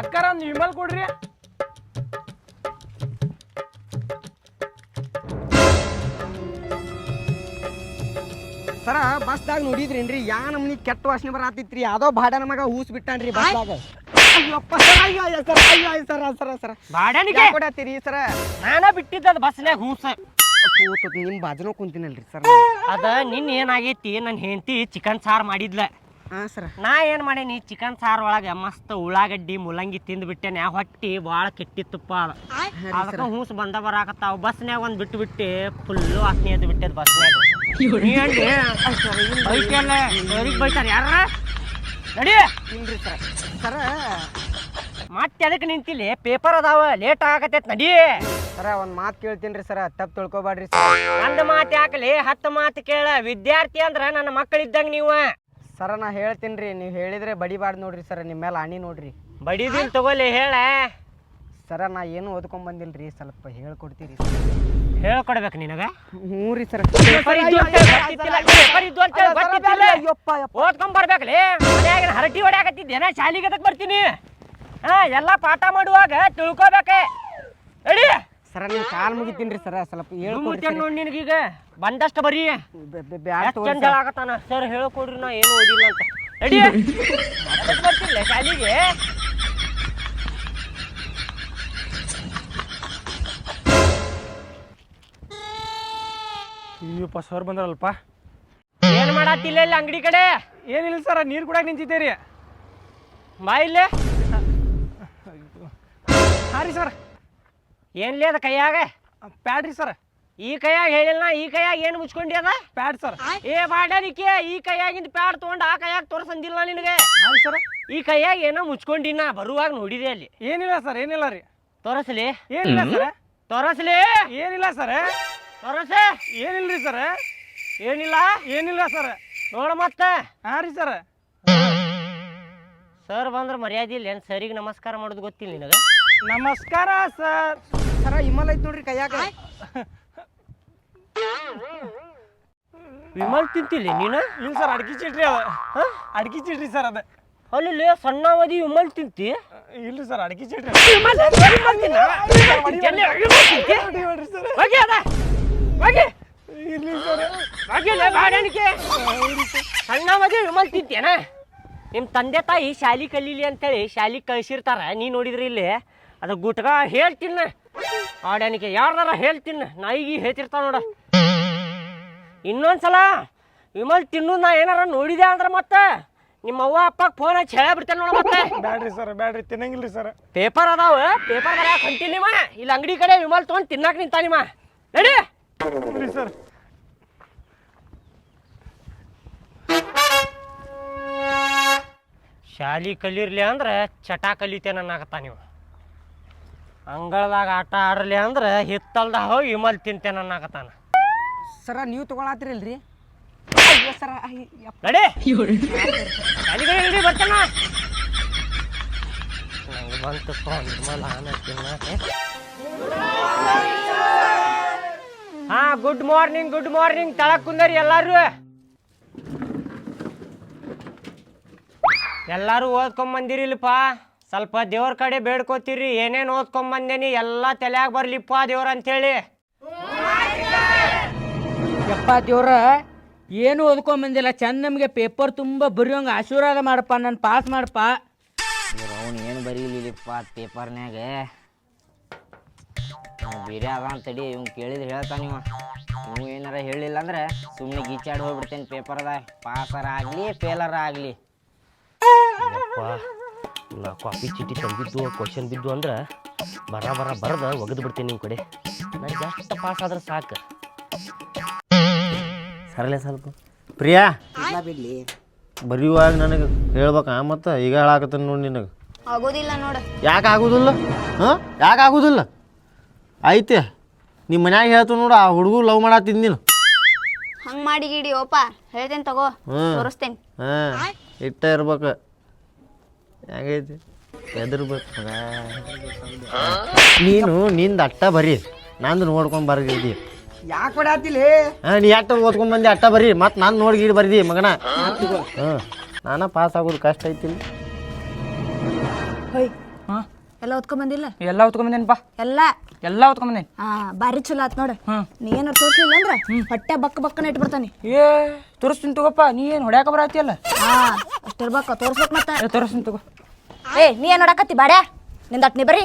ಅಕ್ಕಾರ ಒಂದು ವಿಮಲ್ ಕೊಡ್ರಿ. ಸರ ಬಸ್ದಾಗ ನೋಡಿದ್ರೇನ್ರಿ? ಯಾ ನಮ್ನಿ ಕೆಟ್ಟ ವಾಸನೆ ಬರತ್ತಿತ್ರಿ ಯಾವ್ದೋ ಬಾಡನ ಮಗ ಹೂಸ್ ಬಿಟ್ಟಾನ್ರಿ ಬಸ್ದಾಗ. ಅಯ್ಯಪ್ಪ ಸರ್ ಅಯ್ಯೋ ಅಯ್ಯೋ ಸರ್ ಅಯ್ಯೋ ಅಯ್ಯೋ ಸರ ಸರ ಸರ. ಬಾಡನಿಗೆ ಯಾಕ್ ಕೊಡತ್ತೀರಿ ಸರ? ನಾನ ಬಿಟ್ಟಿದ್ದದ ಬಸ್ನ್ಯಾಗ ಹೂಸ. ಕೂತು ನಿಮ್ ಬಾಜುನ ಕುಂತಿನಲ್ರಿ ಸರ್. ಅದ ನಿನ್ ಏನಾಗೈತಿ? ನನ್ನ ಹೆಂಡತಿ ಚಿಕನ್ ಸಾರು ಮಾಡಿದ್ಲ. ಹಾ ಸರ್. ನಾ ಏನು ಮಾಡೇನಿ ಚಿಕನ್ ಸಾರು ಒಳಗೆ ಮಸ್ತ್ ಉಳ್ಳಾಗಡ್ಡಿ ಮುಲ್ಲಂಗಿ ತಿಂದ್ಬಿಟ್ಟೇನೆ ಹೊಟ್ಟಿ ಭಾಳ ಕೆಟ್ಟಿತ್ತಪ್ಪ ಅದ. ಅದಕ್ಕೆ ಹೂಸ್ ಬಂದ ಬರಾಕತ್ತಾವ. ಬಸ್ನ್ಯಾಗ ಒಂದು ಬಿಟ್ಟು ಬಿಟ್ಟು ಫುಲ್ಲು ಅಸ್ನಿ ಎದ್ದು ಬಿಟ್ಟಿದ್ ಬಸ್ನ್ಯಾಗ. ಬೈತಾರ ಯಾರ? ನಡಿ. ಇಲ್ರಿ ಸರ್. ಸರ. ಮತ್ತೆ ಅದಕ್ಕೆ ನಿಂತಿಲ್ಲಿ ಪೇಪರ್ ಅದಾವ ಲೇಟ್ ಆಗತೈತ್ ನಡಿ. ಸರ ಒಂದ್ ಮಾತು ಕೇಳ್ತೀನಿ ಸರ. ತಪ್ಪು ತಿಳ್ಕೊಬೇಡ್ರಿ ಸರ್. ಒಂದು ಮಾತು ಯಾಕಲಿ ಹತ್ತು ಮಾತು ಕೇಳ. ವಿದ್ಯಾರ್ಥಿ ಅಂದ್ರ ನನ್ನ ಮಕ್ಕಳಿದ್ದಂಗ ನೀವು. ಸರ ನಾ ಹೇಳ್ತೀನಿ ರೀ ನೀವು ಹೇಳಿದ್ರೆ ಬಡಿಬಾರ್ದು ನೋಡ್ರಿ ಸರ ನಿಮ್ಮ ಮೇಲೆ ಆಣಿ ನೋಡ್ರಿ. ಬಡಿದಿಲ್ ತಗೋಲಿ ಹೇಳ. ಸರ ನಾ ಏನು ಓದ್ಕೊಂಡ್ ರೀ ಸ್ವಲ್ಪ ಹೇಳ್ಕೊಡ್ತೀರಿ. ಹೇಳ್ಕೊಡ್ಬೇಕು ನಿನಗ? ಹ್ಞೂ ರೀ ಸರ್. ಹೇಳಿ ಹೇಳಿ ಓದ್ಕೊಂಡ್ ಬರ್ಬೇಕಲೇ ಮನ್ಯಾಗಿನ ಹರಟಿ ಹೊಡ್ಯಾಕತ್ತಿದ್ದೇನ ಶಾಲಿಗೆ ಅದಕ್ಕೆ ಬರ್ತೀನಿ? ಹಾ ಎಲ್ಲ ಪಾಠ ಮಾಡುವಾಗ ತಿಳ್ಕೊಬೇಕೆ. ನಡಿ ಸರ ನಿಮ್ ಕಾಲ್ ಮುಗಿತೀನ್ರಿ ಸರ ಸ್ವಲ್ಪ ಹೇಳ್ಕೊಡ್ರಿ ನೋಡಿ ನಿನಗೀಗ. ಬಂದಷ್ಟು ಬರೀ. ಚಂದ ಹೇಳಾಕತ್ತಾನ ಸರ್. ಹೇಳ್ಕೊಡ್ರಿ ನಾ ಏನು ಓದಿಲ್ಲ ಅಂತ. ಅದಕ್ಕೆ ಬರ್ತಿಲ್ಲ ಶಾಲಿಗೆ? ಅಯ್ಯಪ್ಪ ಸರ್ ಬಂದ್ರಲ್ಪ ಏನ್ ಮಾಡತ್ತಿಲ್ಲ ಇಲ್ಲ ಅಂಗಡಿ ಕಡೆ? ಏನಿಲ್ಲ ಸರ್ ನೀರು ಕೂಡ ನಿಂತಿದ್ದೀರಿ. ಬಾ ಇಲ್ಲೇ? ಹಾಂ ರೀ ಸರ್. ಏನ್ಲೇ ಅದ ಕೈಯಾಗ? ಪ್ಯಾಡ್ರಿ ಸರ್. ಈ ಕೈಯಾಗ ಹೇಳಿಲ್ಲ ಈ ಕೈಯಾಗ ಏನು ಮುಚ್ಕೊಂಡಿ ಅದ? Pad sir. ಏ ಬಾಡನಿಕೆ ಈ ಕೈಯಾಗಿಂದ ಪ್ಯಾಡ್ ತೊಗೊಂಡು ಆ ಕೈಯಾಗ ತೋರ್ಸಂದಿಲ್ಲ ನಿನಗೆ? ಹೌದು ಸರ್. ಈ ಕೈಯಾಗ ಏನೋ ಮುಚ್ಕೊಂಡಿನ ಬರುವಾಗ ನೋಡಿದೆ ಅಲ್ಲಿ. ಏನಿಲ್ಲ ಸರ್ ಏನಿಲ್ಲ ರೀ. ತೋರಸ್ಲಿ. ಏನಿಲ್ಲ ಸರ್. ತೋರಸ್ಲಿ. ಏನಿಲ್ಲ ಸರ್. ತೋರಸ. ಏನಿಲ್ಲ ರೀ ಸರ್. ಏನಿಲ್ಲ. ಏನಿಲ್ಲ ಸರ್. ನೋಡ ಮತ್ತ. ಹಾಂ ರೀ ಸರ್. ಸರ್ ಬಂದ್ರ ಮರ್ಯಾದೆ ಇಲ್ಲ ಏನ್ ಸರಿಗೆ ನಮಸ್ಕಾರ ಮಾಡೋದು ಗೊತ್ತಿಲ್ಲ ನಿನಗೆ? ನಮಸ್ಕಾರ ಸರ್. ಸರ ಇಮಲ್ ಐತ್ ನೋಡ್ರಿ ಕೈಯಾಗ. ವಿಮಲ್ ತಿಂತಿಲ್ಲ ನೀನು? ಇಲ್ಲ ಸರ್ ಅಡ್ಗಿ ಚೀಟ್ರಿ ಅದ. ಅಡ್ಗಿ ಚೀಟ್ರಿ ಸರ್ ಅದ. ಅಲ್ಲಿ ಸಣ್ಣವದಿ ವಿಮಲ್ ತಿಂತಿ? ಇಲ್ಲ ಸರ್ ಅಡ್ಗಿ ಚೀಟ್ರಿ ವಿಮಲ್ ವಿಮಲ್ ತಿನ್ನ? ವಿಮಲ್ ತಿಂತಿ? ವಿಮಲ್ ತಿಂತಿ? ಸರ್. ಹೋಗಿ ಅದ. ಹೋಗಿ. ಇಲ್ಲ ಸರ್. ಹೋಗಿಲ್ಲ ಬಾಡಣಿಕೆ ಸಣ್ಣವದಿ ವಿಮಲ್ ತಿಂತೇನ ನಿಮ್ಮ ತಂದೆ ತಾಯಿ ಶಾಲಿ ಕಲೀಲಿ ಅಂತೇಳಿ ಶಾಲಿ ಕಳ್ಸಿರ್ತಾರ ನೀ ನೋಡಿದ್ರಿ ಇಲ್ಲಿ. ಅದು ಗುಟ್ಗ ಹೇಳ್ತಿನ್ನ ಆಡಣಿಕೆ ಯಾರ್ದಾರ ಹೇಳ್ತೀನಿ ನಾಯಿಗಿ ಹೇಳ್ತಿರ್ತಾವ ನೋಡ. ಇನ್ನೊಂದ್ಸಲ ವಿಮಲ್ ತಿನ್ನು ನಾ ಏನಾರ ನೋಡಿದೆ ಅಂದ್ರೆ ಮತ್ತೆ ನಿಮ್ಮ ಅವ್ವ ಅಪ್ಪಗೆ ಫೋನ್ ಹಚ್ಚಿ ಹೇಳಬಿಡ್ತೇನೆ ನೋಡ ಮತ್ತೆ. ಬ್ಯಾಡ್ರಿ ಸರ್ ಬ್ಯಾಡ್ರಿ ತಿನ್ನಂಗಿಲ್ರಿ ಸರ್. ಪೇಪರ್ ಅದಾವ ಪೇಪರ್ ಬರೆಯಕ್ಕೆ ನಿಮ್ಮ ಇಲ್ಲಿ ಅಂಗಡಿ ಕಡೆ ವಿಮಲ್ ತೊಗೊಂಡು ತಿನ್ನಾಕ ನಿಮ್ಮ ನಡಿ ಸರ್. ಶಾಲಿ ಕಲಿರ್ಲಿ ಅಂದ್ರೆ ಚಟ ಕಲಿತೇನೆ ಅನ್ನಕತ್ತ ನೀವು? ಅಂಗಳದಾಗ ಆಟ ಆಡಲಿ ಅಂದ್ರೆ ಹಿತ್ತಲ್ದಾಗ ಹೋಗಿ ಮಲ್ ತಿಂತೇನೆ ಅನ್ನಕತ್ತಾನ. ಸರ ನೀವು ತಗೊಳತ್ತಿರಲ್ರಿ ಅಯ್ಯೋ ಸರ ನಡಿ. ನಡಿ ಬರ್ತಾನ ನಂಗೆ ಬಂತು ವಿಮಲ್ ಹಾ ಗುಡ್ ಮಾರ್ನಿಂಗ್ ಗುಡ್ ಮಾರ್ನಿಂಗ್ ತಳಕ್ ಕುಂದರಿ ಎಲ್ಲಾರು. ಎಲ್ಲಾರು ಓದ್ಕೊಂಬಂದಿರಿಲ್ಪ ಸ್ವಲ್ಪ ದೇವ್ರ ಕಡೆ ಬೇಡ್ಕೋತೀರಿ ಏನೇನು ಓದ್ಕೊಂಬಂದೇನಿ ಎಲ್ಲ ತಲೆಯಾಗ ಬರ್ಲಿಪ್ಪ ದೇವ್ರ ಅಂತೇಳಿ. ಯಪ್ಪ ದೇವ್ರ ಏನು ಓದ್ಕೊಂಡ್ ಬಂದಿಲ್ಲ ಚಂದ ನಮಗೆ ಪೇಪರ್ ತುಂಬ ಬರೆಯೋಂಗೆ ಆಶೀರ್ವಾದ ಮಾಡಪ್ಪ ನನ್ನ ಪಾಸ್ ಮಾಡಪ್ಪ. ಅವ್ನು ಏನು ಬರೀಲಿಲ್ಲಪ್ಪ ಪೇಪರ್ನಾಗ ಬೇರೆ ಅದ ಅಂತಡಿ ಇವ್ನು ಕೇಳಿದ್ರೆ ಹೇಳ್ತಾನೆ ಇವ. ನೀವು ಏನಾರ ಹೇಳಿಲ್ಲ ಅಂದ್ರೆ ಸುಮ್ಮನೆ ಗೀಚಾಡಿ ಹೋಗ್ಬಿಡ್ತೇನೆ ಪೇಪರ್ದಾಗ. ಪಾಸರ ಆಗಲಿ ಫೇಲರ್ ಆಗಲಿ. ಕಾಪಿ ಚೀಟಿ ತಂದಿದ್ದು ಕ್ವಶನ್ ಬಿದ್ದು ಅಂದ್ರೆ ಬರ ಬರ ಬರದ ಒಗೆದು ಬಿಡ್ತೀನಿ ನಿಮ್ಮ ಕಡೆ. ನನಗೆ ಎಷ್ಟು ಪಾಸ್ ಆದ್ರೆ ಸಾಕು. ಸರಳೆ ಸ್ವಲ್ಪ. ಪ್ರಿಯಾ? ಬರೆಯುವಾಗ ನನಗೆ ಹೇಳ್ಬೇಕ ಮತ್ತೆ ಈಗ ಹೇಳಾಕತ್ತ ನೋಡಿ ನಿನಗೆ. ಆಗೋದಿಲ್ಲ ನೋಡ. ಯಾಕೆ ಆಗೋದಿಲ್ಲ? ಹಾಂ? ಯಾಕೆ ಆಗೋದಿಲ್ಲ? ಐತೆ ನಿಮ್ಮ ಮನ್ಯಾಗ ಹೇಳ್ತು ನೋಡು ಆ ಹುಡುಗು ಲವ್ ಮಾಡತ್ತಿದ್ ನೀನು. ಹಂಗೆ ಮಾಡಿ ಗಿಡಿ ಓಪ ಹೇಳ್ತೇನೆ ತಗೋ. ತೋರಿಸ್ತೇನೆ. ಹಾಂ ಇಟ್ಟ ಇರ್ಬೇಕು. ಹೆಂಗೈತಿ ಹೆದರ್ಬೇಕು ಮಗ. ನೀನು ನಿಂದ ಅಟ್ಟ ಬರಿ. ನಂದು ನೋಡ್ಕೊಂಡು ಬರ್ಗಿದ್ದಿ ಯಾಕೆ ಕೊಡಾತಿಲಿ ಹಾಂ ನೀ ಅಟ್ಟ ಓದ್ಕೊಂಡ್ ಬಂದಿ? ಅಟ್ಟ ಬರೀ. ಮತ್ತೆ ನಾನು ನೋಡಿ ಗೀಡ್ ಬರ್ದಿ ಮಗನ. ಹ್ಞೂ ನಾನ ಪಾಸ್ ಆಗೋದು ಕಷ್ಟ ಐತಿ. ಹೊಯ್. ಹಾಂ. ಎಲ್ಲ ಓದ್ಕೊಂಡ್ ಬಂದಿಲ್ಲ? ಎಲ್ಲ ಹೊತ್ಕೊಂಬಂದೇನಪ್ಪ ಎಲ್ಲ? ಎಲ್ಲ ಹೊತ್ಕೊಂಬಂದೇನಿ ಬಂದೆ ಬಾರಿ ಚಲೋ ಆತ್ ನೋಡು. ನೀ ಏನಾರು ತೋರ್ಸ್ಲಿಲ್ಲ ಅಂದ್ರೆ ಹೊಟ್ಟೆ ಬಕ್ಕ ಬಕ್ಕನ ಇಟ್ಬಿಡ್ತಾನೆ. ಏ ತೋರಿಸ್ತೀನಿ ತಗೋಪ್ಪ ನೀ ಏನು ಹೊಡ್ಯಾಕ ಬರತ್ತಿಯಲ್ಲ ಹಾ ಅಷ್ಟಿರ್ಬೇಕ ತೋರ್ಸ್ಬೇಕು ಮತ್ತ ಏ ತೋರಿಸ್ತೀನಿ ತಗೋ ಏ ನೀ ಏನ್ ನೋಡಕತ್ತಿ ಬಾಡ್ಯಾ ನಿಂದಟ್ ನೀ ಬರೀ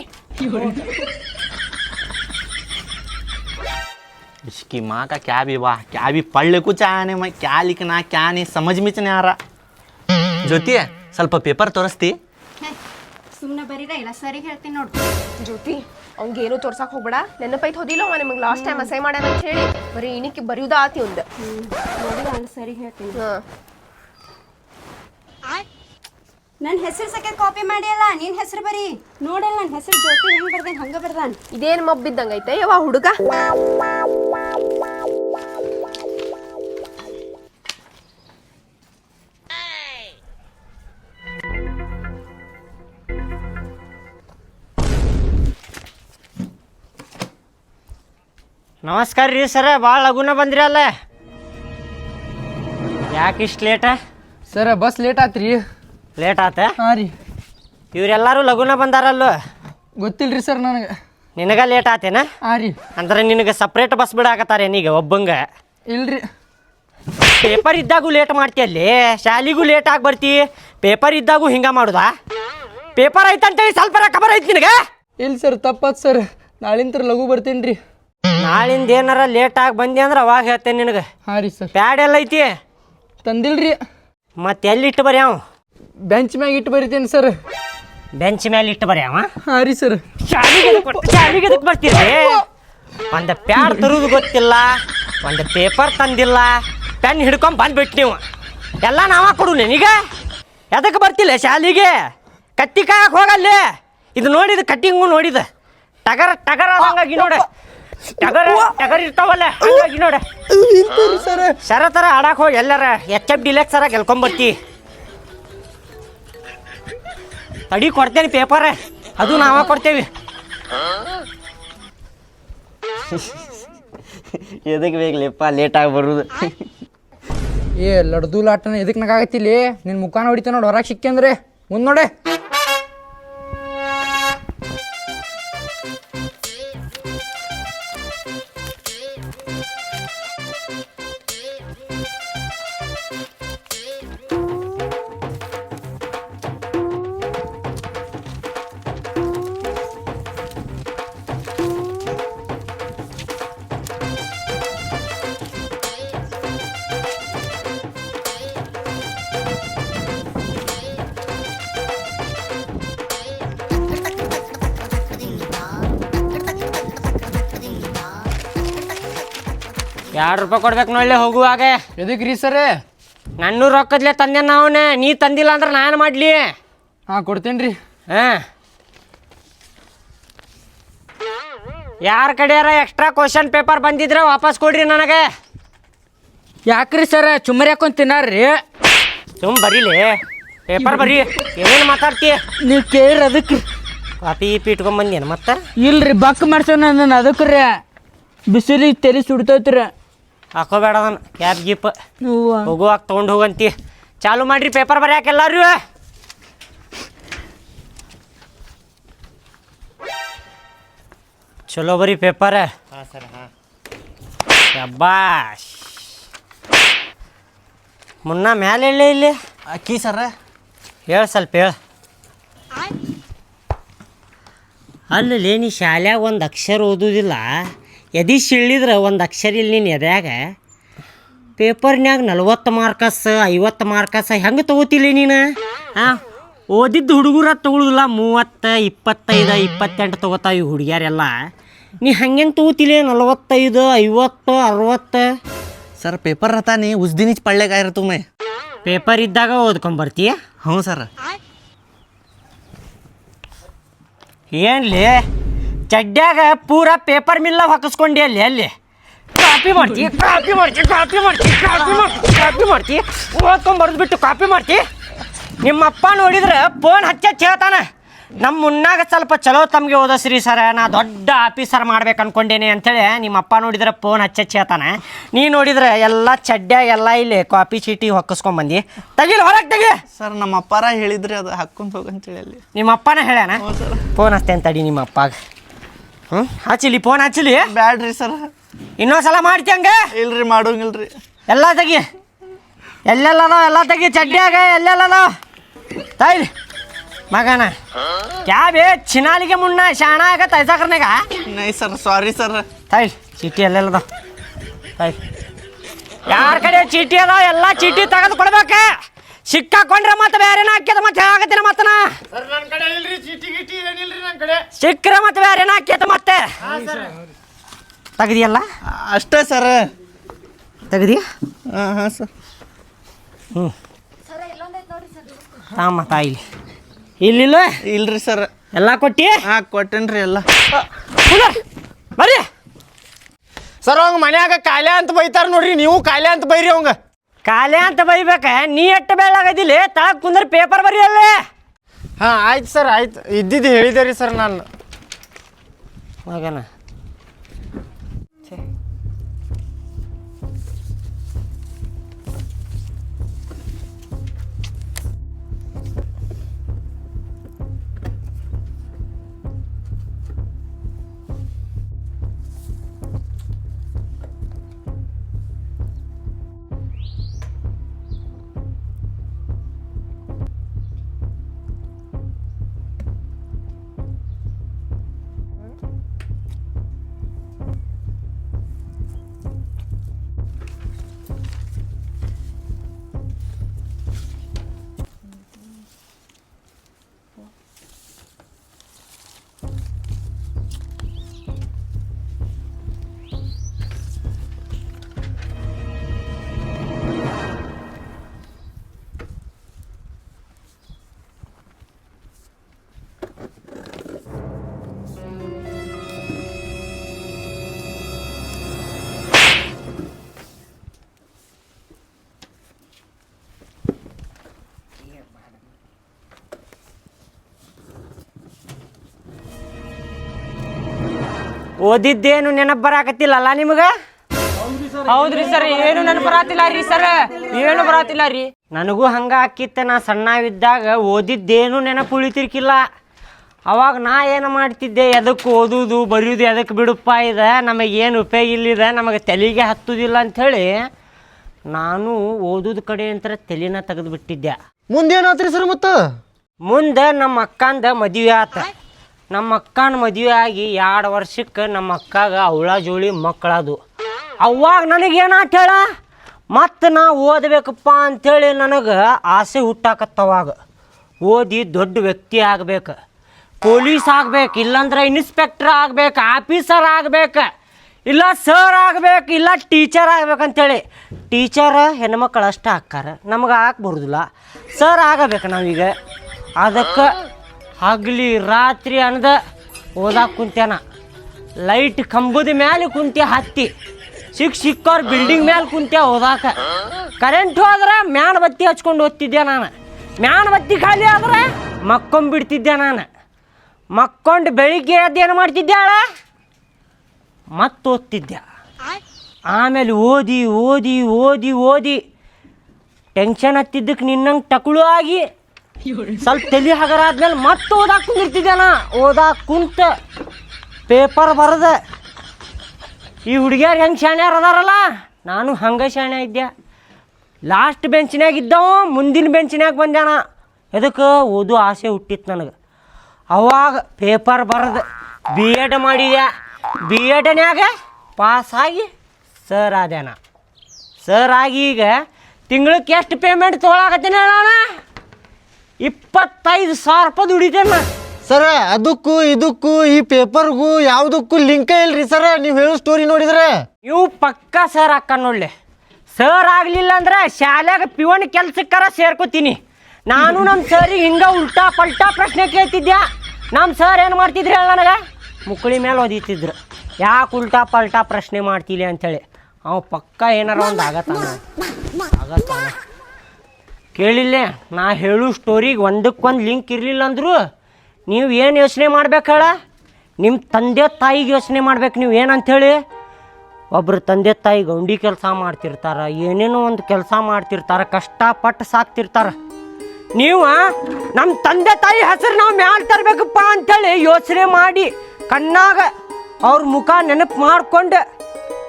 इसकी माँ का क्या भी वाह क्या भी पढ़ ले कुछ आया नहीं मैं क्या लिखना क्या नहीं समझ में नहीं आ रहा ಜ್ಯೋತಿ ಸ್ವಲ್ಪ ಪೇಪರ್ ತೋರಿಸ್ತಿ ಸುಮ್ಮನೆ ಬರೀರ ಇಲ್ಲ ಸರಿ ಹೇಳ್ತೀನಿ ನೋಡು. ಜ್ಯೋತಿ ಅವ್ನಿಗೇನು ತೋರ್ಸಕ್ ಹೋಗ್ಬೇಡ. ನೆನಪೈತ್ ಹೋದಿಲ್ಲ ಅವ ನಿಮಗೆ ಲಾಸ್ಟ್ ಟೈಮ್ ಅಸೈ ಮಾಡ್ಯಾನ ಅಂತ ಹೇಳಿ. ಬರೀ ಇನಿಕ್ಕೆ ಬರೆಯುದ ಆತಿ ಒಂದ್. ನೋಡಿ ಸರಿ ಹೇಳ್ತೀನಿ. ಹಾ. ನನ್ನ ಹೆಸರು ಸಕ್ಕೆ ಕಾಪಿ ಮಾಡಿಯಲ್ಲ ನಿನ್ ಹೆಸರು ಬರೀ. ನೋಡಲ್ಲ ನನ್ನ ಹೆಸರು ಜ್ಯೋತಿ ಹೆಂಗ್ ಬರ್ದೇನ್ ಹಂಗ ಬರ್ದಾನ್. ಇದೇನ್ ಮಬ್ಬಿದ್ದಂಗೈತೆ ಯಾವ ಯವ್ವ ಹುಡುಗ? ನಮಸ್ಕಾರ ರೀ ಸರ ಭಾಳ ಲಗುನ ಬಂದ್ರಿ ಅಲ್ಲ. ಯಾಕೆ ಇಷ್ಟು ಲೇಟ ಸರ ಬಸ್ ಲೇಟ್ ಆತ್ರಿ. ಲೇಟ್ ಆತ? ಹಾಂ ರೀ. ಇವರೆಲ್ಲರೂ ಲಗುನ ಬಂದಾರಲ್ಲ? ಗೊತ್ತಿಲ್ರಿ ಸರ್ ನನಗೆ. ನಿನಗ ಲೇಟ್ ಆತೇನ? ಹಾಂ ರೀ. ಅಂದ್ರೆ ನಿನಗೆ ಸಪ್ರೇಟ್ ಬಸ್ ಬಿಡಾಕತ್ತಾರೆ ನೀಗ ಒಬ್ಬಂಗ? ಇಲ್ರಿ. ಪೇಪರ್ ಇದ್ದಾಗೂ ಲೇಟ್ ಮಾಡ್ತೀಯಲ್ಲಿ ಶಾಲಿಗೂ ಲೇಟ್ ಆಗಿ ಬರ್ತಿ? ಪೇಪರ್ ಇದ್ದಾಗೂ ಹಿಂಗೆ ಮಾಡುದಾ? ಪೇಪರ್ ಐತಂತೇಳಿ ಸ್ವಲ್ಪ ಖಬರ್ ಐತಿ ನಿನಗೆ? ಇಲ್ಲ ಸರ್ ತಪ್ಪತ್ತು ಸರ್. ನಾಳಿಂತ್ರ ಲಘು ಬರ್ತೀನಿ ರೀ ನಾಳಿಂದ ಏನಾರ ಲೇಟ್ ಆಗಿ ಬಂದಿ ಅಂದ್ರೆ ಅವಾಗ ಹೇಳ್ತೇನೆ ನಿನಗೆ. ಹಾಂ ರೀ ಸರ್. ಪ್ಯಾಡ್ ಎಲ್ಲ ಐತಿ? ತಂದಿಲ್ರಿ. ಮತ್ತೆ ಎಲ್ಲಿ ಇಟ್ಟು ಬರೀ ಅವ ಬೆಂಚ್ ಮ್ಯಾಗ ಇಟ್ಟು ಬರಿತೇನೆ ಸರ್. ಬೆಂಚ್ ಮೇಲೆ ಇಟ್ಟು ಬರೀ ಅವ ಹಾಂ ರೀ ಸರ್. ಶಾಲಿಗೆ ಎದಕ್ ಬರ್- ಶಾಲಿಗೆ ಎದಕ್ ಬರ್ತೀರಿ ಒಂದು ಪ್ಯಾಡ್ ತರುವುದು ಗೊತ್ತಿಲ್ಲ ಒಂದು ಪೇಪರ್ ತಂದಿಲ್ಲ ಪೆನ್ ಹಿಡ್ಕೊಂಡ್ ಬಂದ್ಬಿಟ್ಟು ನೀವು. ಎಲ್ಲ ನಾವ ಕೊಡು ನಿನಗ. ಎದಕ್ಕೆ ಬರ್ತಿಲ್ಲ ಶಾಲಿಗೆ? ಕತ್ತಿ ಹೋಗಲ್ಲಿ? ಇದು ನೋಡಿದ ಕಟ್ಟಿಂಗು ನೋಡಿದ. ಟಗರ ಟಗರ ಹಂಗಾಗಿ ನೋಡ. ಟಗರ ಟಗರ್ ಇರ್ತಾವಲ್ಲ ಹಂಗಾಗಿ ನೋಡ. ಸರ? ಶರ ಥರ ಆಡಕ್ ಹೋಗಿ ಎಲ್ಲಾರ ಎಚ್ ಎಫ್ ಡಿಲೆಕ್ಸ್ ಸರ ಗೆಲ್ಕೊಂಬರ್ತಿ. ಅಡಿ ಕೊಡ್ತೇನೆ ಪೇಪರ್ ಅದು ನಾವ ಕೊಡ್ತೇವಿ. ಎದಕ್ಕೆ ಬೇಕಲಿಪ್ಪ ಆಗಿ ಬರುದು. ಏ ಲಡ್ದು ಲಾಟನ ಎದಕ್ಕೆ ನಗಾಗತ್ತಿಲ್ಲಿ ನಿನ್ನ ಮುಖಾನ ಹೊಡಿತ ನೋಡಿ ಹೊರಗೆ ಸಿಕ್ಕಂದ್ರೆ ಮುಂದೆ ನೋಡೆ. ಎರಡು ರೂಪಾಯಿ ಕೊಡ್ಬೇಕು ನೋಡ್ಲೆ ಹೋಗುವಾಗ ಎದಕ್ಕೆ ರೀ ಸರ್ ನನ್ನ ರೊಕ್ಕದ್ಲೆ ತಂದೆ ನಾವನೇ. ನೀ ತಂದಿಲ್ಲ ಅಂದ್ರೆ ನಾನು ಮಾಡಲಿ. ಹಾಂ ಕೊಡ್ತೇನೆ ರೀ. ಹಾಂ. ಯಾರ ಕಡೆಯಾರ ಎಕ್ಸ್ಟ್ರಾ ಕ್ವಶನ್ ಪೇಪರ್ ಬಂದಿದ್ರೆ ವಾಪಸ್ ಕೊಡ್ರಿ ನನಗೆ. ಯಾಕ್ರಿ ಸರ್ ಚುಮ್ಮರಿ ಹಾಕೊಂಡ್ ತಿನ್ನಾರ್ರಿ ಸುಮ್ ಬರೀಲಿ. ಪೇಪರ್ ಬರೀ. ಏನೇನು ಮಾತಾಡ್ತಿ? ನೀವು ಕೇಳ್ರಿ ಅದಕ್ಕೆ. ಕಾಪಿ ಪಿ ಇಟ್ಕೊಂಬಂದೇನು ಮತ್ತೆ? ಇಲ್ರಿ ಬಕ್ ಮಾಡ್ಸೋ ನನ್ನ ಅದಕ್ಕೆ ರೀ. ಬಿಸಿಲಿಗೆ ತೆರಿ ಸುಡ್ತೈತ್ರಿ. ಹಾಕೋಬೇಡ ನಾನು ಕ್ಯಾಬ್ ಗೀಪ್. ಹೋಗುವಾಗ ತೊಗೊಂಡು ಹೋಗಂತಿ. ಚಾಲು ಮಾಡ್ರಿ ಪೇಪರ್ ಬರ್ಯಾಕೆ ಎಲ್ಲಾರು. ಚಲೋ ಬರೀ ಪೇಪರ್. ಹಾಂ ಸರ್ ಹಾಂ. ಮುನ್ನ ಮ್ಯಾಲೆ ಹೇಳಿ ಇಲ್ಲಿ? ಅಕ್ಕಿ ಸರ. ಹೇಳ ಸ್ವಲ್ಪ ಹೇಳ. ಅಲ್ಲಿ ನೀ ಶಾಲ್ಯಾಗ ಒಂದು ಅಕ್ಷರ ಓದುದಿಲ್ಲ. ಎದಿ ಸಿಳ್ಳಿದ್ರೆ ಒಂದು ಅಕ್ಷರ ಇಲ್ಲಿ ನೀನು ಎದ್ಯಾಗ? ಪೇಪರ್ನ್ಯಾಗ ನಲ್ವತ್ತು ಮಾರ್ಕಸ್ ಐವತ್ತು ಮಾರ್ಕಸ್ ಹೆಂಗೆ ತೊಗೋತಿಲ್ಲ ನೀನು? ಹಾಂ ಓದಿದ್ದು ಹುಡುಗರ ತೊಗೊಳುದಿಲ್ಲ ಮೂವತ್ತು ಇಪ್ಪತ್ತೈದು ಇಪ್ಪತ್ತೆಂಟು ತೊಗೋತಾವ ಈ ಹುಡುಗಿಯರೆಲ್ಲ. ನೀ ಹಂಗೇನು ತೊಗೋತಿಲ್ಲ ನಲ್ವತ್ತೈದು ಐವತ್ತು ಅರವತ್ತು? ಸರ್ ಪೇಪರ್ ರತಾನೆ ಉಸ್ ದಿನ ಪಳ್ಳೆಗಾಯಿರ ತುಮೆ. ಪೇಪರ್ ಇದ್ದಾಗ ಓದ್ಕೊಂಬರ್ತೀಯ ಹ್ಞೂ ಸರ್. ಏನ್ಲೇ? ಚಡ್ಡ್ಯಾಗ ಪೂರ ಪೇಪರ್ ಮಿಲ್ಲ ಹಾಕಿಸ್ಕೊಂಡಿ ಅಲ್ಲಿ ಅಲ್ಲಿ. ಕಾಪಿ ಮಾಡ್ತಿ ಕಾಪಿ ಮಾಡ್ತಿ ಕಾಪಿ ಮಾಡ್ತಿ ಕಾಪಿ ಮಾಡ್ತಿ ಕಾಪಿ ಮಾಡ್ತಿ. ಓದ್ಕೊಂಡ್ ಬರೆದ್ಬಿಟ್ಟು ಕಾಪಿ ಮಾಡ್ತಿ. ನಿಮ್ಮ ಅಪ್ಪ ನೋಡಿದ್ರೆ ಫೋನ್ ಹಚ್ಚ ಹೇಳ್ತಾನೆ. ನಮ್ಮ ಮುನ್ನಾಗ ಸ್ವಲ್ಪ ಚಲೋ ತಮಗೆ ಓದಸ್ರಿ ಸರ್ ನಾ ದೊಡ್ಡ ಆಫೀಸರ್ ಮಾಡ್ಬೇಕು ಅನ್ಕೊಂಡೇನೆ ಅಂತೇಳಿ ನಿಮ್ಮ ಅಪ್ಪ ನೋಡಿದ್ರೆ ಫೋನ್ ಹಚ್ಚಿ ಹೇಳ್ತಾನೆ. ನೀ ನೋಡಿದ್ರೆ ಎಲ್ಲ ಚಡ್ಡ ಎಲ್ಲ ಇಲ್ಲಿ ಕಾಪಿ ಚೀಟಿ ಹೊಕ್ಕಿಸ್ಕೊಂಬಂದು ತಗಿಲ್ ಹೊರಗೆ ತೆಗಿ. ಸರ್ ನಮ್ಮ ಅಪ್ಪಾರ ಹೇಳಿದ್ರಿ ಅದು ಹಾಕೊಂಡು ಹೋಗಂತೇಳಿ ಅಲ್ಲಿ. ನಿಮ್ಮ ಅಪ್ಪನ ಹೇಳ್ಯಾನ ಫೋನ್ ಹಚ್ತೇನೆ ತಡಿ ನಿಮ್ಮ ಅಪ್ಪಾಗ ಹ್ಞೂ ಹಚ್ಚಿಲಿ ಫೋನ್ ಹಚ್ಚಿಲಿ ಬ್ಯಾಡ್ರಿ ಸರ್. ಇನ್ನೊಂದ್ಸಲ ಮಾಡ್ತಿ ಹಂಗೆ? ಇಲ್ರಿ ಮಾಡೋಂಗಿಲ್ರಿ. ಎಲ್ಲ ತೆಗಿ. ಎಲ್ಲೆಲ್ಲದ ಎಲ್ಲ ತೆಗಿ. ಚಡ್ಡಿಯಾಗ ಎಲ್ಲೆಲ್ಲ ತಾಯಿ ಮಗನ. ಕ್ಯಾಬೇ ಚಿನಾಲಿಗೆ ಮುನ್ನ ಶಾಣ ಆಗ ಐಸಾಕರ್ನಾಗ ನೈ ಸರ್ ಸಾರಿ ಸರ್. ತಾಯಿ ಚೀಟಿ ಎಲ್ಲೆಲ್ಲದ ತಾಯಿ ಯಾರ ಕಡೆ ಚೀಟಿ ಅದ ಎಲ್ಲ ಚೀಟಿ ತೆಗೆದು ಕೊಡ್ಬೇಕ? ಸಿಕ್ಕಾಕೊಂಡ್ರೆ ಮತ್ತೆ ಬೇರೆನ ಹಾಕ್ಯದ? ಮತ್ತೆ ಆಗತ್ತಿನ ಮತ್ತನ? ಸಿಕ್ಕರೆ ಮತ್ತೆ ಬೇರೆನ ಹಾಕ್ಯದ ಮತ್ತೆ? ತೆಗ್ದಿಯಲ್ಲ? ಅಷ್ಟೇ ಸರ್. ತೆಗ್ದಿ ಹಾಂ ಹಾಂ ಸರ್. ತಾಮ ತಾಯಿ ಇಲ್ಲಿಲ್ಲ ಇಲ್ರಿ ಸರ್. ಎಲ್ಲ ಕೊಟ್ಟಿ? ಹಾ ಕೊಟ್ಟೇನ್ರಿ ಎಲ್ಲ. ಬರ್ರಿ. ಸರ್ ಅವಂಗ ಮನ್ಯಾಗ ಕಾಲೇ ಅಂತ ಬೈತಾರ ನೋಡ್ರಿ ನೀವು ಕಾಲೇ ಅಂತ ಬೈರಿ ಅವಂಗ. ಕಾಲೆ ಅಂತ ಬೈಬೇಕ ನೀ ಎಷ್ಟು ಬೆಳ್ಳಾಗದಿಲ್ಲ ತಳಗ್ ಕುಂದ್ರ ಪೇಪರ್ ಬರಿ ಅಲ್ಲೇ ಹಾ, ಆಯ್ತು ಸರ್, ಆಯ್ತು. ಇದ್ದಿದ್ದು ಹೇಳಿದೆ ರೀ ಸರ್ ನಾನು. ಮಗನ ಓದಿದ್ದೇನು ನೆನಪು ಬರಾಕತ್ತಿಲ್ಲಲ್ಲ ನಿಮಗ? ಹೌದ್ರಿ ಸರ್ ಏನು ನೆನಪು ಬರಾತಿಲ್ಲ ರೀ ಸರ್? ಏನು ಬರಾತಿಲ್ಲ ರೀ? ನನಗೂ ಹಂಗ ಆಕಿತ್ತ ನಾ ಸಣ್ಣವಿದ್ದಾಗ ಓದಿದ್ದೇನು ನೆನಪು ಉಳಿತಿರ್ಕಿಲ್ಲ ಅವಾಗ ನಾ ಏನು ಮಾಡ್ತಿದ್ದೆ? ಎದಕ್ಕೆ ಓದುದು ಬರೆಯೋದು ಎದಕ್ಕೆ ಬಿಡುಪ್ಪ ಇದೆ? ನಮಗೇನು ಉಪಯೋಗ ಇಲ್ಲಿದೆ? ನಮಗೆ ತಲೆಗೆ ಹತ್ತುದಿಲ್ಲ ಅಂಥೇಳಿ ನಾನು ಓದೋದು ಕಡೆ ಅಂತ ತಲೆನ ತೆಗೆದು ಬಿಟ್ಟಿದ್ದೆ ಮುಂದೇನಾತ್ರಿ ಸರ್ ಮತ್ತು? ಮುಂದೆ ನಮ್ಮ ಅಕ್ಕಂದ ಮದುವೆ ಆತ. ನಮ್ಮ ಅಕ್ಕನ ಮದುವೆ ಆಗಿ ಎರಡು ವರ್ಷಕ್ಕೆ ನಮ್ಮ ಅಕ್ಕಾಗ ಅವಳ ಜೋಳಿ ಮಕ್ಕಳದು ಅವಾಗ ನನಗೇನಾತ ಹೇಳ? ಮತ್ತು ನಾ ಓದಬೇಕಪ್ಪ ಅಂಥೇಳಿ ನನಗೆ ಆಸೆ ಹುಟ್ಟಾಕತ್ತವಾಗ ಓದಿ ದೊಡ್ಡ ವ್ಯಕ್ತಿ ಆಗ್ಬೇಕು. ಪೊಲೀಸ್ ಆಗ್ಬೇಕು, ಇಲ್ಲಾಂದ್ರೆ ಇನ್ಸ್ಪೆಕ್ಟರ್ ಆಗ್ಬೇಕು, ಆಫೀಸರ್ ಆಗ್ಬೇಕು, ಇಲ್ಲ ಸರ್ ಆಗ್ಬೇಕು, ಇಲ್ಲ ಟೀಚರ್ ಆಗ್ಬೇಕು ಅಂತೇಳಿ. ಟೀಚರ್ ಹೆಣ್ಮಕ್ಳು ಅಷ್ಟೇ ಹಾಕ್ಕಾರ. ನಮಗೆ ಹಾಕ್ಬಾರ್ದಿಲ್ಲ ಸರ್ ಆಗಬೇಕು ನಾವೀಗ. ಅದಕ್ಕೆ ಹಗಲಿ ರಾತ್ರಿ ಅನ್ನದ ಓದಾಕ ಕುಂತ್ಯಾನ. ಲೈಟ್ ಕಂಬದ ಮ್ಯಾಲೆ ಕುಂತೆ ಹತ್ತಿ. ಸಿಕ್ ಸಿಕ್ಕವ್ರ ಬಿಲ್ಡಿಂಗ್ ಮ್ಯಾಲೆ ಕುಂತೆ ಓದಾಕ. ಕರೆಂಟ್ ಹೋದ್ರೆ ಮ್ಯಾನ್ ಬತ್ತಿ ಹಚ್ಕೊಂಡು ಓದ್ತಿದ್ದೆ ನಾನು. ಮ್ಯಾನ್ ಬತ್ತಿ ಖಾಲಿ ಆದ್ರೆ ಮಕ್ಕೊಂಬಿಡ್ತಿದ್ದೆ ನಾನು. ಮಕ್ಕೊಂಡು ಬೆಳಿಗ್ಗೆ ಅದೇನು ಮಾಡ್ತಿದ್ದೆ ಅಳ ಮತ್ತೆ ಓದ್ತಿದ್ದೆ. ಆಮೇಲೆ ಓದಿ ಓದಿ ಓದಿ ಓದಿ. ಟೆನ್ಷನ್ ಹತ್ತಿದ್ದಕ್ಕೆ ನಿನ್ನಂಗೆ ಟಕಳು ಆಗಿ ಸ್ವಲ್ಪ ತಲೆ ಹಗರ ಆದ್ಮೇಲೆ ಮತ್ತೆ ಓದಾಕ್ ಕುಂದಿರ್ತಿದ್ದೆ ನಾ ಓದಾಕ್ ಕುಂತ ಪೇಪರ್ ಬರದ. ಈ ಹುಡುಗಿಯರು ಹೆಂಗೆ ಶಾಣ್ಯಾರ ಅದಾರಲ್ಲ? ನಾನು ಹಂಗೆ ಶಾಣ್ಯ ಇದ್ದೆ. ಲಾಸ್ಟ್ ಬೆಂಚ್ನ್ಯಾಗ ಇದ್ದವ, ಮುಂದಿನ ಬೆಂಚ್ನ್ಯಾಗ ಬಂದ್ಯಾನ. ಎದಕ್ಕೆ? ಓದು ಆಸೆ ಹುಟ್ಟಿತ್ತು ನನಗೆ. ಅವಾಗ ಪೇಪರ್ ಬರೆದು ಬಿ ಎಡ್ ಮಾಡಿದೆ ಬಿ ಎಡ್ನ್ಯಾಗ ಪಾಸಾಗಿ ಸರ್ ಆದ್ಯಾನ. ಸರ್ ಆಗಿ ಈಗ ತಿಂಗ್ಳಕ್ಕೆ ಎಷ್ಟು ಪೇಮೆಂಟ್ ತೊಗೊಳಕತ್ತೀನಿ ಹೇಳೋಣ ಇಪ್ಪತ್ತೈದು ಸಾವಿರ ರೂಪಾಯಿ ದುಡಿತೇನೆ? ಸರ್ ಅದಕ್ಕೂ ಇದಕ್ಕೂ ಈ ಪೇಪರ್ಗೂ ಯಾವುದಕ್ಕೂ ಲಿಂಕೇ ಇಲ್ರಿ ಸರ್ ನೀವು ಹೇಳೋ ಸ್ಟೋರಿ ನೋಡಿದ್ರೆ. ನೀವು ಪಕ್ಕ ಸರ್ ಅಕ್ಕ ನೋಡ್ಲಿ. ಸರ್ ಆಗಲಿಲ್ಲ ಅಂದ್ರೆ ಶಾಲ್ಯಾಗ ಪಿವನ್ ಕೆಲ್ಸಕ್ಕಾರ ಸೇರ್ಕೋತೀನಿ. ನಾನು ನಮ್ಮ ಸರಿಗೆ ಹಿಂಗೆ ಉಲ್ಟಾ ಪಲ್ಟಾ ಪ್ರಶ್ನೆ ಕೇಳ್ತಿದ್ದೆ ನಮ್ಮ ಸರ್ ಏನು ಮಾಡ್ತಿದ್ರಿ ಅಲ್ಲ ನನಗೆ? ಮುಕ್ಕಳಿ ಮೇಲೆ ಓದಿತಿದ್ರು ಯಾಕೆ ಉಲ್ಟಾ ಪಲ್ಟಾ ಪ್ರಶ್ನೆ ಮಾಡ್ತೀಲಿ ಅಂಥೇಳಿ ಅವ ಪಕ್ಕ ಏನಾರ ಒಂದು ಆಗತ್ತಾನ? ಆಗತ್ತಾನ? ಕೇಳಿಲ್ಲ, ನಾ ಹೇಳು ಸ್ಟೋರಿಗೆ ಒಂದಕ್ಕೊಂದು ಲಿಂಕ್ ಇರಲಿಲ್ಲ ಅಂದ್ರು, ನೀವು ಏನು ಯೋಚನೆ ಮಾಡ್ಬೇಕು ಹೇಳ? ನಿಮ್ಮ ತಂದೆ ತಾಯಿಗೆ ಯೋಚನೆ ಮಾಡ್ಬೇಕು ನೀವು ಏನಂಥೇಳಿ ಒಬ್ಬರು ತಂದೆ ತಾಯಿ ಗೌಂಡಿ ಕೆಲಸ ಮಾಡ್ತಿರ್ತಾರೆ, ಏನೇನೋ ಒಂದು ಕೆಲಸ ಮಾಡ್ತಿರ್ತಾರೆ ಕಷ್ಟಪಟ್ಟು ಸಾಕ್ತಿರ್ತಾರ. ನೀವು ನಮ್ಮ ತಂದೆ ತಾಯಿ ಹೆಸರು ನಾವು ಮ್ಯಾಲೆ ತರಬೇಕಪ್ಪ ಅಂಥೇಳಿ ಯೋಚನೆ ಮಾಡಿ ಕಣ್ಣಾಗ ಅವ್ರ ಮುಖ ನೆನಪು ಮಾಡಿಕೊಂಡು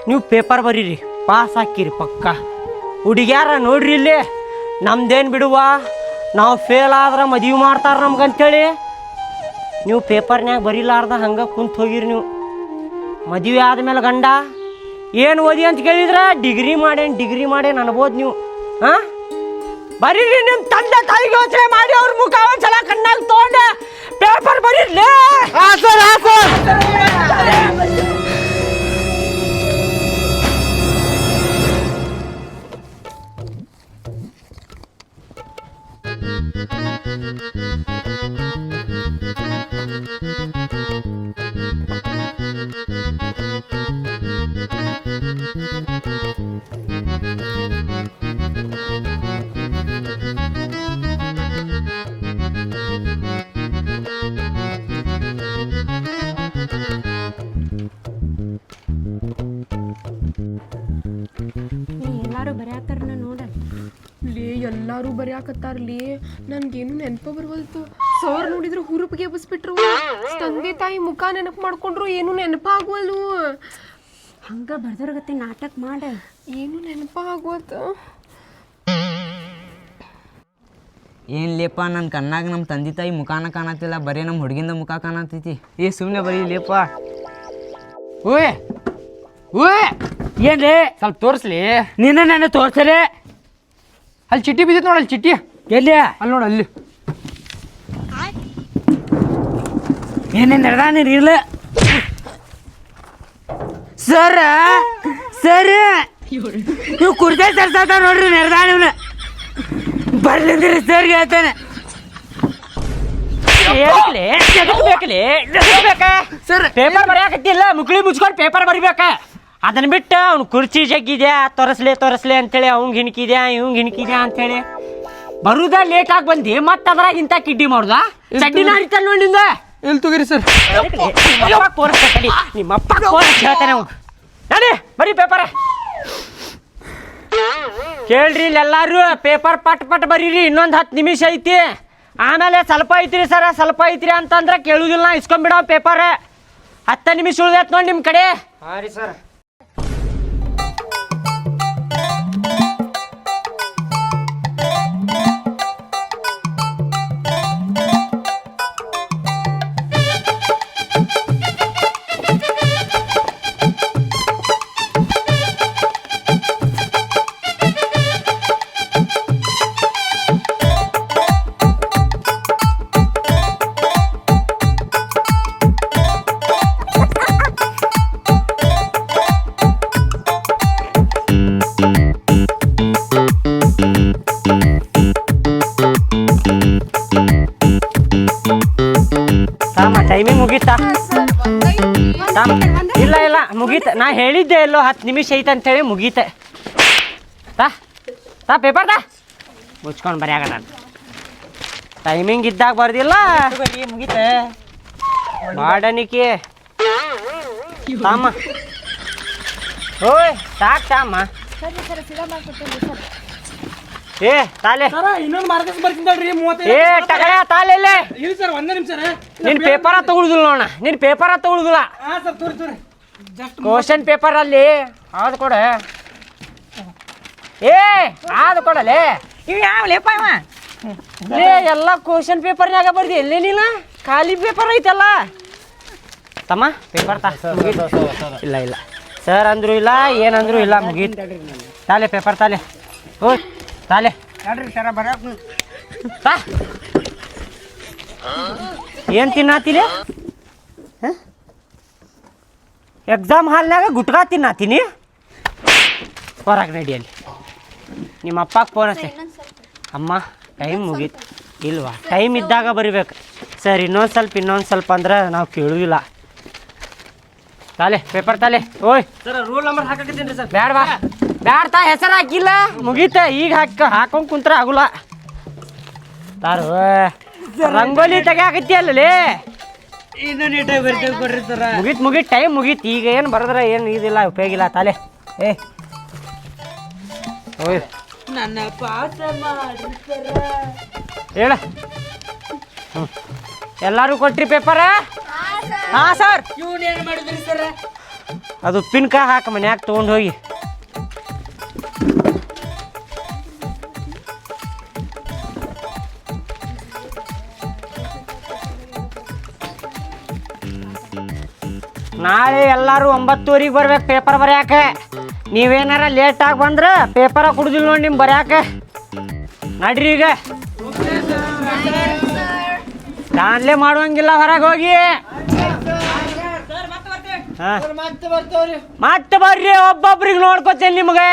ನೀವು ಪೇಪರ್ ಬರೀರಿ ಪಾಸ್ ಹಾಕಿರಿ ಪಕ್ಕ. ಹುಡುಗ್ಯಾರ ನೋಡ್ರಿ ಇಲ್ಲಿ. ನಮ್ದೇನು ಬಿಡುವ? ನಾವು ಫೇಲ್ ಆದ್ರೆ ಮದುವೆ ಮಾಡ್ತಾರೆ ನಮ್ಗಂತೇಳಿ? ನೀವು ಪೇಪರ್ನ್ಯಾಗ ಬರೀಲಾರ್ದ ಹಂಗೆ ಕುಂತು ಹೋಗಿರಿ ನೀವು. ಮದುವೆ ಆದಮೇಲೆ ಗಂಡ, ಏನು ಓದಿ ಅಂತ ಕೇಳಿದ್ರೆ? ಡಿಗ್ರಿ ಮಾಡೇನು ಡಿಗ್ರಿ ಮಾಡೇನು ಅನ್ಬೋದು ನೀವು. ಹಾಂ ಬರೀರಿ ನಿಮ್ಮ ತಂದೆ ತಾಯಿಗೆ ಯೋಚನೆ ಮಾಡಿ ಅವ್ರ ಮುಖ ಒಂದ್ಸಲ ಕಣ್ಣಾಗ ತೊಗೊಂಡೆ. ಪೇಪರ್ ಬರೀರ್ಲಿ. ಎಲ್ಲಾರು ತಾಯಿ ಮುಖ ನೆನಪು ಮಾಡ್ಕೊಂಡ್ರು ಏನು ನೆನಪ ಆಗುವಲ್ವು ಹಂಗ ಬರ್ದವ್ರಗತ್ತೆ ನಾಟಕ ಮಾಡ. ಏನು ನೆನಪ ಏನ್ಲೇಪ ಏನ್ ಲೇಪ ನನ್ನ ಕಣ್ಣಾಗ ನಮ್ಮ ತಂದೆ ತಾಯಿ ಮುಖಾನ ಕಾಣತ್ತಿಲ್ಲ ಬರೀ ನಮ್ಮ ಹುಡುಗಿಂದ ಮುಖ ಕಾಣತೈತಿ ಏ ಸುಮ್ಮನೆ ಬರೀ ಲೇಪ ಓಯ್ ಓಯ್ ಏನ್ರಿ ಸ್ವಲ್ಪ ತೋರಿಸ್ಲಿ. ನಿನ್ನ ನಾನು ತೋರ್ಸರೆ ಅಲ್ಲಿ ಚಿಟ್ಟಿ ಬಿದ್ದಿತ್ತು ನೋಡಲ್ಲಿ ಚಿಟ್ಟಿ. ಎಲ್ಲಿ? ಅಲ್ಲಿ ನೋಡು ಅಲ್ಲಿ. ಏನೇನು ನಡೆದಾನ ಇಲ್ಲ ಸರ ಸರ್. ನೀವು ಕುರ್ತೆ ಸರ್ಸಾತ ನೋಡ್ರಿ ನೆರೆದಾನ ಇವನು ಬರ್ಲಿಂದ್ರಿ ಸರ್ ಹೇಳ್ತಾನೆ. ಸರ್ ಪೇಪರ್ ಬರೆಯಾಕತ್ತಿಲ್ಲ ಮುಕ್ಳಿ ಮುಚ್ಕೊಂಡು ಪೇಪರ್ ಬರಿಬೇಕ? ಅದನ್ನ ಬಿಟ್ಟು ಅವ್ನು ಕುರ್ಚಿ ಜಗ್ಗಿದ್ಯಾ? ತೋರಿಸ್ಲೆ ತೋರಿಸ್ಲೆ ಅಂತೇಳಿ ಅವಂಗ್ ಹಿಣಕಿದ್ಯಾ? ಇವಂಗ್ ಹಿಣಕಿದ್ಯಾ ಅಂತೇಳಿ? ಬರುದ ಲೇಟ್ ಆಗಿ ಬಂದಿ ಮತ್ತೆ ಅದ್ರಾಗ ಇಂಥ ಕಿಡ್ಡಿ ಮಾಡುದ? ಚಡ್ಡಿನ ಹರಿತಾನ ನೋಡಿಂದ ಇಲ್ಲಿ ತಗೋರಿ ಸರ್? ನಿಮ್ಮ ಅಪ್ಪ ಹೇಳ್ತಾನೆ ಅವ ನಡಿ ಬರೀ ಪೇಪರ್. ಕೇಳ್ರಿ ಇಲ್ಲೆಲ್ಲಾರು ಪೇಪರ್ ಪಟ್ ಪಟ್ ಬರೀರಿ ಇನ್ನೊಂದು ಹತ್ತು ನಿಮಿಷ ಐತಿ. ಆಮೇಲೆ ಸ್ವಲ್ಪ ಐತ್ರಿ ಸರ ಸ್ವಲ್ಪ ಐತ್ರಿ ಅಂತಂದ್ರೆ ಕೇಳುದಿಲ್ಲ ನಾ ಇಸ್ಕೊಂಬಿಡೋ ಪೇಪರ್. ಹತ್ತು ನಿಮಿಷ ಉಳ್ದೈತ್ ನೋಡಿ ನಿಮ್ಮ ಕಡೆ. ಹಾಂ ರೀ ಸರ್. ತಾಮ ಇಲ್ಲ ಇಲ್ಲ, ಮುಗೀತೆ. ನಾ ಹೇಳಿದ್ದೆ ಎಲ್ಲೋ ಹತ್ತು ನಿಮಿಷ ಐತೆ ಅಂತೇಳಿ ಮುಗೀತೆ. ತಾ ತಾ ಪೇಪರ್ ತಾ? ಮುಚ್ಕೊಂಡು ಬರ್ಯಾಗ ನಾನು. ಟೈಮಿಂಗ್ ಇದ್ದಾಗ ಬರ್ದಿಲ್ಲ. ಮುಗೀತೆ. ಮಾಡನಿಕೆ ತಾಮ. ಓಯ್, ಸಾಕ್ ತಾಮ ಏ ತಾಲೆ. ಇನ್ನೊಂದು ಮಾರ್ಕಸ್ ಬರ್ತೀನಿ ತಡ್ರಿ ಮೂವತ್ತೈದು ಏ ಟಗರ ತಾಲೆ ಇಲ್ಲೇ. ಇಲ್ಲ ಸರ್ ಒಂದೇ ನಿಮಿಷ ರೀ. ನಿನ್ ಪೇಪರ ತಗೊಳುದಿಲ್ಲ ನೋಣ ನಿನ್ ಪೇಪರ ತಗೊಳುದಿಲ್ಲ. ಹಾಂ ಸರ್ ತೋರಿ ತೋರಿ. ಜಸ್ಟ್ ಕ್ವಶನ್ ಪೇಪರ್ ಅಲ್ಲಿ ಅದು ಕೊಡ. ಏ ಅದು ಕೊಡಲೇ. ಇವ್ ಯಾವ ಲೇಪ ಇವ? ಲೇ ಎಲ್ಲ ಕ್ವಶನ್ ಪೇಪರ್ನ್ಯಾಗ ಬರ್ದಿ. ಎಲ್ಲಿ ನೀನ ಖಾಲಿ ಪೇಪರ್ ಐತಲ್ಲ. ತಮ್ಮ ಪೇಪರ್ ತಾ. ಇಲ್ಲ ಇಲ್ಲ. ಸರ್ ಅಂದ್ರು ಇಲ್ಲ ಏನಂದ್ರು ಇಲ್ಲ ಮುಗಿ ತಾಲೆ ಪೇಪರ್ ತಾಲೆ. ಓಯ್. ತಾಲೆ. ಸರ ಬರ ತಾ ಏನ್ ತಿನ್ನಾತೀನಿ ಎಕ್ಸಾಮ್ ಹಾಲ್ನಾಗ ಗುಟ್ಕಾ ತಿನ್ನಾತೀನಿ? ಹೊರಗೆ ನಡಿಯಲ್ಲಿ ನಿಮ್ಮ ಅಪ್ಪಗೆ ಫೋನ್ ಹಚ್ಚಿ. ಅಮ್ಮ ಟೈಮ್ ಮುಗೀತು. ಇಲ್ವಾ? ಟೈಮ್ ಇದ್ದಾಗ ಬರಿಬೇಕು. ಸರ್ ಇನ್ನೊಂದು ಸ್ವಲ್ಪ ಇನ್ನೊಂದು ಸ್ವಲ್ಪ ಅಂದ್ರೆ ನಾವು ಕೇಳುವುದಿಲ್ಲ ತಾಲೆ ಪೇಪರ್ ತಾಲೆ. ಓಯ್. ಸರ್ ರೂಲ್ ನಂಬರ್ ಹಾಕಕತ್ತೀನಿ ಸರ್ ಬ್ಯಾಡ ಬಾ ಬ್ಯಾಡ ತಾ ಹೆಸರು ಹಾಕಿಲ್ಲ. ಮುಗೀತ ಈಗ ಹಾಕ ಹಾಕೊಂಡ್ ಕುಂತ್ರ ಆಗುಲ್ಲ. ತಾರು ರಂಗೋಲಿ ತೆಗಿಯಾಕತ್ತಿಯಲ್ಲಿ ಇನ್ನು ನೀಟಾಗಿ ಬರ್ತೇವೆ ಕೊಡ್ರಿ ಸರ. ಮುಗೀತ್ ಮುಗೀತ್ ಟೈಮ್ ಮುಗೀತ್. ಈಗ ಏನು ಬರದ್ರ ಏನು ಇದಿಲ್ಲ ಉಪಯೋಗಿಲ್ಲ ತಲೆ. ಏ. ಓಯ್ ನನ್ನ ಹೇಳ. ಹ್ಞೂ ಎಲ್ಲರೂ ಕೊಟ್ರಿ ಪೇಪರ ಹಾಂ ಸರ್. ಇವ್ನು ಏನು ಮಾಡಿದ್ರಿ ಸರ? ಅದು ಪಿನ್ಕ ಹಾಕ ಮನ್ಯಾಗ ತೊಗೊಂಡು ಹೋಗಿ. ನಾಳೆ ಎಲ್ಲರೂ ಒಂಬತ್ತುವರಿಗೆ ಬರ್ಬೇಕು ಪೇಪರ್ ಬರ್ಯಾಕ. ನೀವೇನಾರ ಲೇಟ್ ಆಗಿ ಬಂದ್ರೆ ಪೇಪರ ಕುಡ್ದಿಲ್ಲ ನೋಡಿ ನಿಮ್ ಬರ್ಯಾಕ. ನಡ್ರಿ ಈಗ. ದಾನ್ಲೆ ಮಾಡುವಂಗಿಲ್ಲ ಹೊರಗೆ ಹೋಗಿ. ಮತ್ತೆ ಬರ್ರಿ, ಒಬ್ಬೊಬ್ರಿಗೆ ನೋಡ್ಕೊತೇನೆ ನಿಮಗೆ.